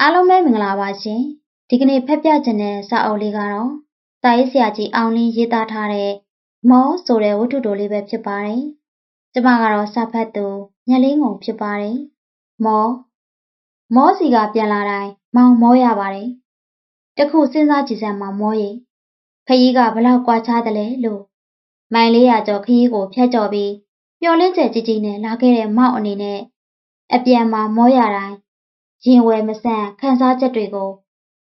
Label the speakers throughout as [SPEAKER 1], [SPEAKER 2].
[SPEAKER 1] အားလုံးပဲမင်္ဂလာပါရှင်ဒီကနေ့ဖက်ပြခြင်းတဲ့စာအုပ်လေးကတော့စာရေးဆရာကြီးအောင်လင်းရေးသားထားတဲ့မောဆိုတဲ့ဝတ္ထုတိုလေးပဲဖြစ်ပါတယ်ကျမကတော့စာဖတ်သူညလေးငုံဖြစ်ပါတယ်မောမောစီကပြန်လာတိုင်းမောင်မောရပါတယ်တခုစဉ်းစားကြည့်စမ်းမှမောရီခရီးကဘလောက်ကွာခြားတယ်လဲလို့မိုင်လေးရကျော်ခရီးကိုဖျက်ကျော်ပြီးပျော်လင်းကျကြီးကြီးနဲ့လာခဲ့တဲ့မောက်အနေနဲ့အပြန်မှာမောရတိုင်း ရင်ဝယ်မဆန့်ခန်းစားချက်တွေကို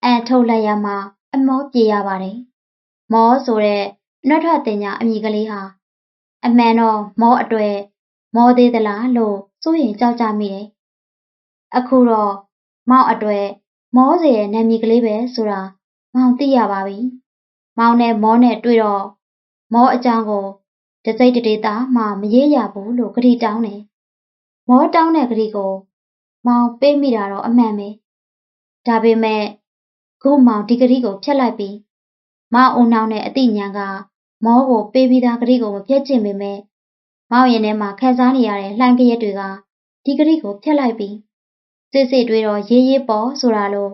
[SPEAKER 1] အန်ထုတ်လိုက်ရမှအမောပြေရပါတယ်။မောဆိုတဲ့နှွတ်ထွက်တင်ညာအမိကလေးဟာအမှန်တော့မောအတွေ့မောသေးသလားလို့စိုးရင်ကြောက်ကြမိတယ်။အခုတော့မောင်အတွေ့မောစေရဲ့နာမည်ကလေးပဲဆိုတာမောင်သိရပါပြီ။မောင်နဲ့မောနဲ့တွေ့တော့မောအကြောင်းကိုတစိတ်တဒေတာမှမရေးရဘူးလို့ဂရီတောင်းတယ်။မောတောင်းတဲ့ဂရီကို မောင်ပေးမိတာတော့အမှန်ပဲဒါပေမဲ့ခုမောင်ဒီဂရီကိုဖျက်လိုက်ပြီးမောင်အုံနောင်နဲ့အတိညာကမောကိုပေးပြီးသားဂရီကိုမဖျက်ချင်ပေမဲ့မောင်ရင်ထဲမှာခံစားနေရတဲ့လှိုင်းကရက်တွေကဒီဂရီကိုဖျက်လိုက်ပြီးစစ်စစ်တွေးတော့ရေးရေးပေါ်ဆိုတာလို့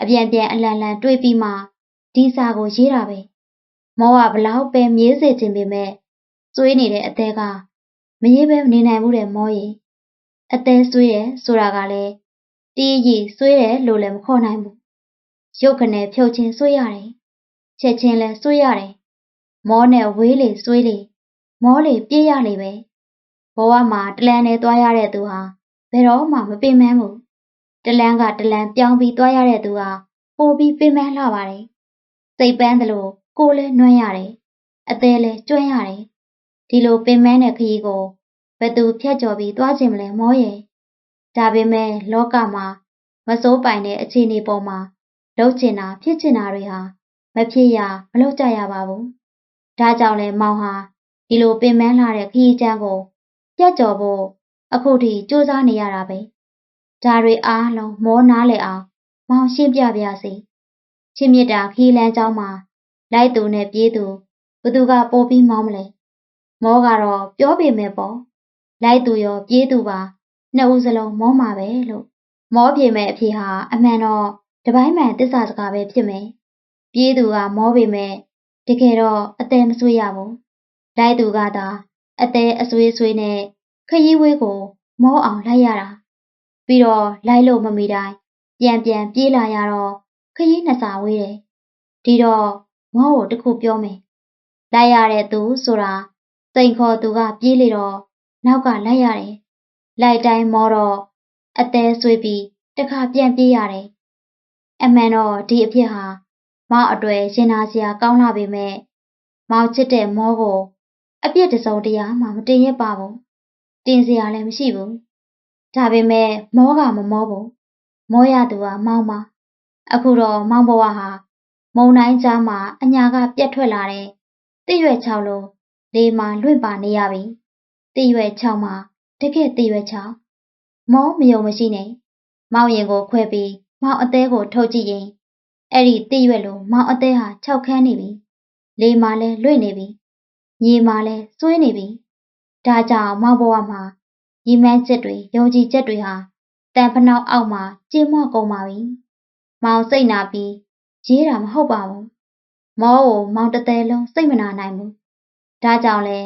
[SPEAKER 1] အပြန်ပြန်အလန်လန်တွေးပြီးမှဒီစာကိုရေးတာပဲမောကဘလောက်ပဲမြေးစေခြင်းပေမဲ့စွေးနေတဲ့အသေးကမရေးပဲနေနိုင်ဘူးတဲ့မောရီ အသေးဆွေးတယ်ဆိုတာကလည်းတီးရီဆွေးတယ်လို့လည်းမခေါ်နိုင်ဘူးရုပ်ခနဲ့ဖြုတ်ချင်းဆွေးရတယ်ချက်ချင်းလည်းဆွေးရတယ်မောနဲ့ဝေးလေဆွေးလေမောလေပြေးရလေပဲဘဝမှာတလန်းနဲ့သွားရတဲ့သူဟာဘယ်တော့မှမပင်ပန်းဘူးတလန်းကတလန်းပြောင်းပြီးသွားရတဲ့သူဟာပိုပြီးပင်ပန်းလှပါတယ်စိတ်ပန်းတယ်လို့ကိုယ်လည်းနှွမ်းရတယ်အသေးလည်းကျွမ်းရတယ်ဒီလိုပင်ပန်းတဲ့ခရီးကို ဘသူဖြတ်ကျော်ပြီးသွားခြင်းမလဲမောရဲ့ဒါပေမဲ့လောကမှာမစိုးပိုင်တဲ့အခြေအနေပေါ်မှာလှုပ်ချင်တာဖြစ်ချင်တာတွေဟာမဖြစ်ရမလုပ်ကြရပါဘူးဒါကြောင့်လဲမောင်ဟာဒီလိုပင်ပန်းလာတဲ့ခရီးချမ်းကိုပြတ်ကျော်ဖို့အခုထိစူးစမ်းနေရတာပဲဒါတွေအားလုံးမောနားလေအောင်မောင်ရှင်းပြပြစီချင်းမြစ်တာခီးလန်းเจ้าမှာလိုက်သူနဲ့ပြေးသူဘသူကပိုးပြီးမောင်းမလဲမောကတော့ပြောပေမဲ့ပေါ့ လိုက်သူရောပြေးသူပါနှစ်ဦးစလုံးမောမှာပဲလို့မောပြေမဲ့အဖေဟာအမှန်တော့တပိုင်းမှန်တစ္ဆာစကားပဲဖြစ်မယ်ပြေးသူကမောပေမဲ့တကယ်တော့အသေးမဆွေးရဘူးလိုက်သူကသာအသေးအဆွေးဆွေးနဲ့ခရီးဝေးကိုမောအောင်လိုက်ရတာပြီးတော့လိုက်လို့မမီတိုင်းပြန်ပြန်ပြေးလာရတော့ခရီးနှစ်စာဝေးတယ်ဒီတော့မောကိုတခုပြောမယ်လိုက်ရတဲ့သူဆိုတာစိန်ခေါ်သူကပြေးလေတော့ နောက်ကလိုက်ရတယ်။လိုက်တိုင်းမောတော့အသေးဆွေးပြီးတခါပြန်ပြေးရတယ်။အမှန်တော့ဒီအဖြစ်ဟာမောင်အတွေ့ရင်နာစရာကောင်းလာပေမဲ့မောင်ချစ်တဲ့မောကိုအပြစ်တစုံတရာမှမတင်ရပါဘူး။တင်စရာလည်းမရှိဘူး။ဒါပေမဲ့မောကမမောဘူး။မောရသူကမောင်မအခုတော့မောင်ဘဝဟာမုံတိုင်းကြားမှာအညာကပြက်ထွက်လာတဲ့တည့်ရွက်ချောက်လို့လေမှာလွင့်ပါနေရပြီ။ တည်ရွယ်ချောင်းမှာတကယ်တည်ရွယ်ချောင်းမောမယုံမရှိနဲ့မောင်ရင်ကိုခွဲပြီးမောင်အသေးကိုထုတ်ကြည့်ရင်အဲ့ဒီတည်ရွယ်လိုမောင်အသေးဟာခြောက်ခမ်းနေပြီလေမာလဲလွင့်နေပြီညီမာလဲစွေးနေပြီဒါကြောင့်မောင်ဘဝမှာရီမန်းချက်တွေယုံကြည်ချက်တွေဟာတန်ဖနှောက်အောက်မှာကြေမွကုန်ပါပြီမောင်စိတ်နာပြီးရေးတာမဟုတ်ပါဘူးမောကိုမောင်တသေးလုံးစိတ်မနာနိုင်ဘူးဒါကြောင့်လဲ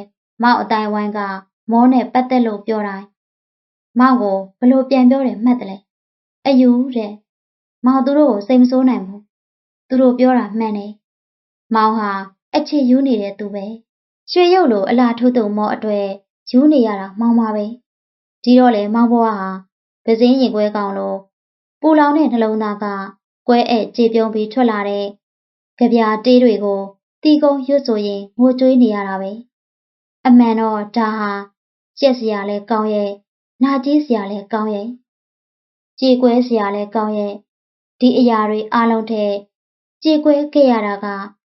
[SPEAKER 1] မောင်အတိုင်းဝိုင်းက မောနဲ့ပတ်သက်လို့ပြောတိုင်းမောင်ကိုဘလို့ပြန်ပြောတယ်မှတ်တယ်လေအယူတဲ့မောင်သူတို့ကိုစိတ်မဆိုးနိုင်ဘူးသူတို့ပြောတာမှန်တယ်မောင်ဟာအချစ်ယူနေတဲ့သူပဲရွှေရုပ်လိုအလားထိုးတုံမောအတွေ့ယူနေရတာမောင်ပါပဲဒီတော့လေမောင်ဘွားဟာပစင်းရင်ခွဲကောင်လို့ပူလောင်တဲ့နှလုံးသားကကွဲအဲ့ကြေပြုံးပြီးထွက်လာတဲ့ကြပြားတေးတွေကိုတီကုံရွတ်ဆိုရင်ငိုကြွေးနေရတာပဲအမှန်တော့ဒါဟာ ကြက်စရာလဲကောင်းရဲ့နာကြီးစရာလဲကောင်းရဲ့ကြေကွဲစရာလဲကောင်းရဲ့ဒီအရာတွေအလုံးထဲကြေကွဲခဲ့ရတာက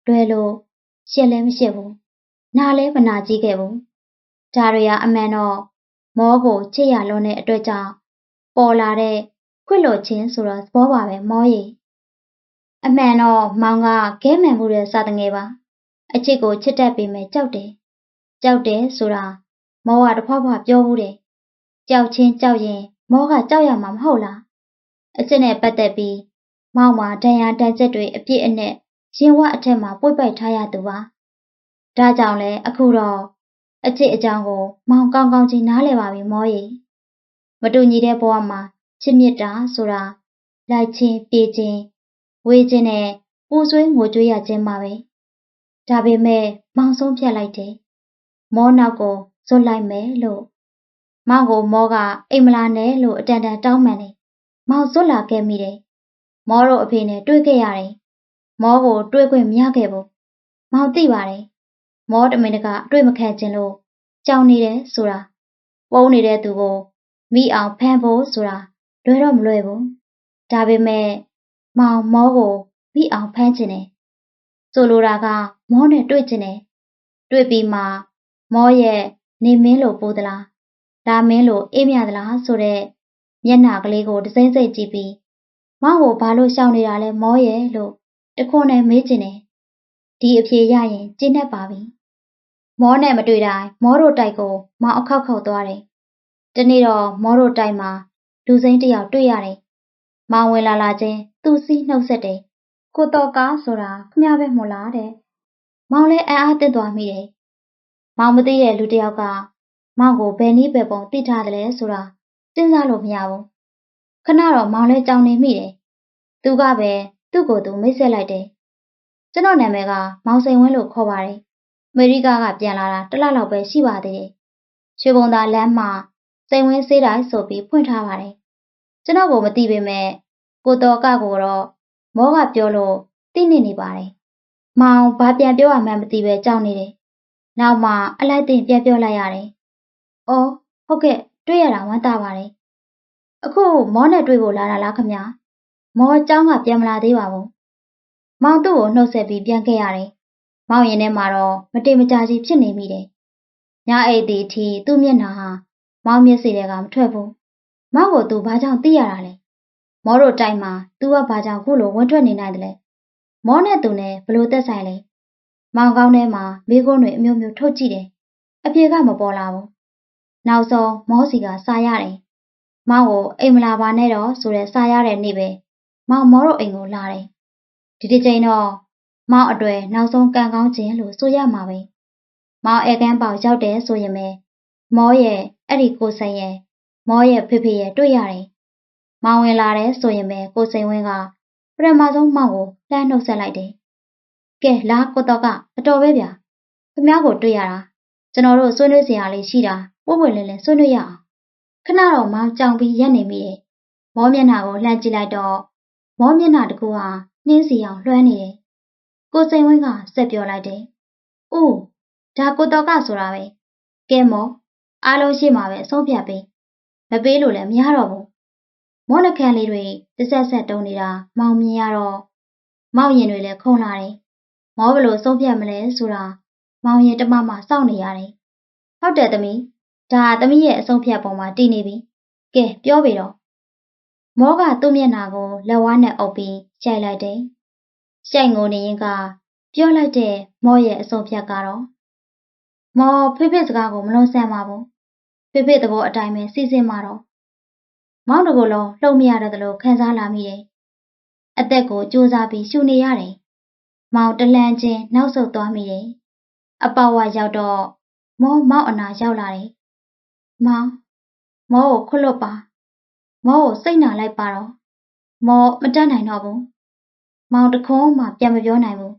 [SPEAKER 1] လွယ်လို့ရှက်လဲမရှက်ဘူးနားလဲမနာကြီးခဲ့ဘူးဒါတွေကအမှန်တော့မောကိုချစ်ရလွန်းတဲ့အတွက်ကြောင့်ပေါ်လာတဲ့ခွင့်လွတ်ခြင်းဆိုတော့သဘောပါပဲမောရီအမှန်တော့မောင်ကခဲမှန်မှုတဲ့စာတငယ်ပါအချစ်ကိုချစ်တတ်ပေမဲ့ကြောက်တယ်ကြောက်တယ်ဆိုတာ မောကတဖွာဖွာပြောဘူးတယ်။ကြောက်ချင်းကြောက်ရင်မောကကြောက်ရမှာမဟုတ်လား။အကျင့်နဲ့ပတ်သက်ပြီးမောင်မှာဒဏ်ရာတန်ချက်တွေအပြည့်အနဲ့ရင်ဝအထက်မှာပွေ့ပိုက်ထားရသူပါ။ဒါကြောင့်လဲအခုတော့အကျင့်အကြောင်းကိုမောင်ကောင်းကောင်းကြီးနားလည်ပါပြီမောရေ။မတူညီတဲ့ဘဝမှာချစ်မြတ်တာဆိုတာလိုက်ချင်းပြေးချင်းဝေးချင်းနဲ့ပူဆွေးငိုကြွေးရခြင်းပါပဲ။ဒါပေမဲ့မောင်ဆုံးဖြတ်လိုက်တယ်။မောနောက်ကို ဇွတ်လိုက်မယ်လို့မောင်ကိုမောကအိမ်မလာနဲ့လို့အတန်တန်တောင်းပန်တယ်။မောင်ဇွတ်လာခဲ့မိတယ်။မောတို့အဖေနဲ့တွေ့ခဲ့ရတယ်။မောကိုတွေ့ခွင့်မရခဲ့ဘူး။မောင်သိပါတယ်။မောတမင်တကအတွေ့မခံခြင်းလို့ကြောင်နေတယ်ဆိုတာပုံနေတဲ့သူကိုမိအောင်ဖမ်းဖို့ဆိုတာလွယ်တော့မလွယ်ဘူး။ဒါပေမဲ့မောင်မောကိုမိအောင်ဖမ်းခြင်းတယ်။ဆိုလိုတာကမောနဲ့တွေ့ခြင်းတယ်။တွေ့ပြီးမှမောရဲ့ နေမင်းလို့ပိုးသလား။လာမင်းလို့အေးမြသလားဆိုတဲ့မျက်နှာကလေးကိုတစိမ့်စိတ်ကြည့်ပြီးမောင်ကိုဘာလို့ရှောင်နေတာလဲမောရဲ့လို့တခွန်းနဲ့မေးခြင်းတယ်။ဒီအဖြေရရင်ကျင်းတတ်ပါပြီ။မောနဲ့မတွေ့တိုင်းမောတို့တိုက်ကိုမောင်အခောက်ခောက်သွားတယ်။တနေ့တော့မောတို့တိုက်မှာလူစိမ်းတယောက်တွေ့ရတယ်။မောင်ဝင်လာလာချင်းသူ့စီးနှုတ်ဆက်တယ်။ကိုတော်ကားဆိုတာခမပဲမို့လားတဲ့။မောင်လည်းအံ့အားသင့်သွားမိတယ်။ မောင်မသိတဲ့လူတယောက်ကမောင်ကိုဘယ်နည်းပဲပုံသိထားတယ်လဲဆိုတာစဉ်းစားလို့မရဘူး။ခဏတော့မောင်လည်းကြောင်နေမိတယ်။သူကပဲသူ့ကိုယ်သူမိတ်ဆက်လိုက်တယ်။ကျွန်တော်နာမည်ကမောင်စိန်ဝင်းလို့ခေါ်ပါတယ်။အမေရိကကပြန်လာတာတစ်လလောက်ပဲရှိပါသေးတယ်။ရွှေဘုံသာလမ်းမှာစိန်ဝင်းစေးတိုင်းဆိုပြီးဖွင့်ထားပါတယ်။ကျွန်တော်ကိုမသိပေမဲ့ကိုတော်ကကိုတော့မောကပြောလို့သိနေနေပါတယ်။မောင်ဘာပြန်ပြောရမှန်းမသိပဲကြောက်နေတယ်။ နောက်မှအလိုက်တင်ပြန်ပြောလိုက်ရတယ်။အော်ဟုတ်ကဲ့တွေ့ရတာဝမ်းသာပါတယ်။အခုမောနဲ့တွေ့ဖို့လာတာလားခမ။မောအเจ้าကပြန်မလာသေးပါဘူး။မောင်သူ့ကိုနှုတ်ဆက်ပြီးပြန်ခဲ့ရတယ်။မောင်ရင်ထဲမှာတော့မတိမကြကြီးဖြစ်နေမိတယ်။ညအိတ်ဒီအထိသူ့မျက်နှာဟာမောင်မျက်စိတွေကမထွက်ဘူး။မောင်ကိုသူဘာကြောင့်သိရတာလဲ။မောတို့တိုင်မှာသူကဘာကြောင့်ခုလိုဝင်ထွက်နေနိုင်တယ်လဲ။မောနဲ့သူနဲ့ဘလို့သက်ဆိုင်လဲ။ မောင်ကောင်းထဲမှာမိကုန်းတွေအမျိုးမျိုးထုတ်ကြည့်တယ်။အပြေကမပေါ်လာဘူး။နောက်ဆုံးမောစီကစားရတယ်။မောင်ကိုအိမ်မလာပါနဲ့တော့ဆိုတဲ့စားရတဲ့နေ့ပဲမောင်မောတို့အိမ်ကိုလာတယ်။ဒီတစ်ချိန်တော့မောင်အတွေ့နောက်ဆုံးကံကောင်းခြင်းလို့ဆိုရမှာပဲ။မောင်ဧကန်ပေါရောက်တယ်ဆိုရင်ပဲမောရဲ့အဲ့ဒီကိုစိန်ရဲ့မောရဲ့ဖေဖေရဲ့တွေ့ရတယ်။မောင်ဝင်လာတယ်ဆိုရင်ပဲကိုစိန်ဝင်းကပထမဆုံးမောင်ကိုလှမ်းနှုတ်ဆက်လိုက်တယ်။ ကဲလာကိုတော့ကအတော်ပဲဗျာ။ခင်ဗျားကိုတွေ့ရတာကျွန်တော်တို့ဆွေးနွေးစရာလေးရှိတာပွပွလင်းလင်းဆွေးနွေးရအောင်။ခဏတော့မောင်ကြောင်ပြီးရက်နေမိတယ်။မောမျက်နှာကိုလှမ်းကြည့်လိုက်တော့မောမျက်နှာတကူဟာနှင်းစီအောင်လွှမ်းနေတယ်။ကိုစိန်ဝင်းကဆက်ပြောလိုက်တယ်။အိုးဒါကိုတော့ကဆိုတာပဲ။ကဲမောအားလုံးရှိမှာပဲအဆုံးဖြတ်ပေးမပေးလို့လည်းမရတော့ဘူးမောနှခမ်းလေးတွေတစ်ဆက်ဆက်တုံးနေတာမောင်မြင်ရတော့မောင်ရင်တွေလည်းခုံလာတယ် မောဘလို့ဆုံးဖြတ်မလဲဆိုတာမောင်ရင်တမမစောင့်နေရတယ်ဟုတ်တယ်သမီးဒါသမီးရဲ့အဆုံးဖြတ်ပုံမှာတည်နေပြီကဲပြောပြီတော့မောကသူ့မျက်နှာကိုလက်ဝါးနဲ့အုပ်ပြီးရှိုက်လိုက်တယ်ရှိုက်ငိုနေရင်ကပြောလိုက်တဲ့မောရဲ့အဆုံးဖြတ်ကတော့မောဖိဖိစကားကိုမလုံးဆန့်ပါဘူးဖိဖိသဘောအတိုင်းပဲစီစဉ်မှာတော့မောင်တကူလုံးလှုပ်မရတဲ့လို့ခံစားလာမိတယ်အသက်ကိုစူးစမ်းပြီးရှူနေရတယ် မောင်တလန့်ချင်းနောက်ဆုတ်သွားမိတယ်အပဝါရောက်တော့မောမောင်အနာရောက်လာတယ်မောင်မောကိုခွလွတ်ပါမောကိုစိတ်နာလိုက်ပါတော့မောမတတ်နိုင်တော့ဘူးမောင်တခုံးမှပြန်မပြောနိုင်ဘူး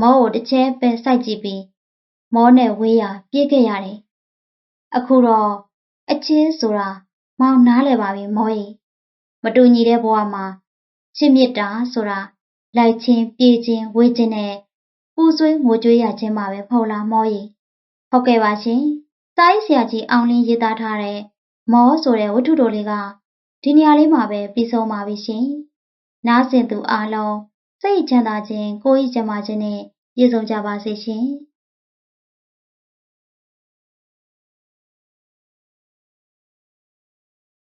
[SPEAKER 1] မောကိုတစ်ချက်ပဲစိုက်ကြည့်ပြီးမောနဲ့ဝေးရပြေးခဲ့ရတယ်။အခုတော့အချင်းဆိုတာမောင်နားလည်ပါပြီမောကြီး။မတူညီတဲ့ဘဝမှာချစ်မြတ်တာဆိုတာ လိုက်ချင်းပြေးချင်းဝေးချင်းနဲ့ပူဆွေးငိုကြွေးရခြင်းပါပဲဖော်လာမောကြီး။ဟုတ်ကဲ့ပါရှင်။စာရေးဆရာကြီးအောင်လင်းရေးသားထားတဲ့မောဆိုတဲ့ဝတ္ထုတော်လေးကဒီနေရာလေးမှာပဲပြီးဆုံးပါပြီရှင်။နားဆင်သူအားလုံးစိတ်ချမ်းသာခြင်းကိုယ်ဤကျန်းမာခြင်းနဲ့ပြည့်စုံကြပါစေရှင်။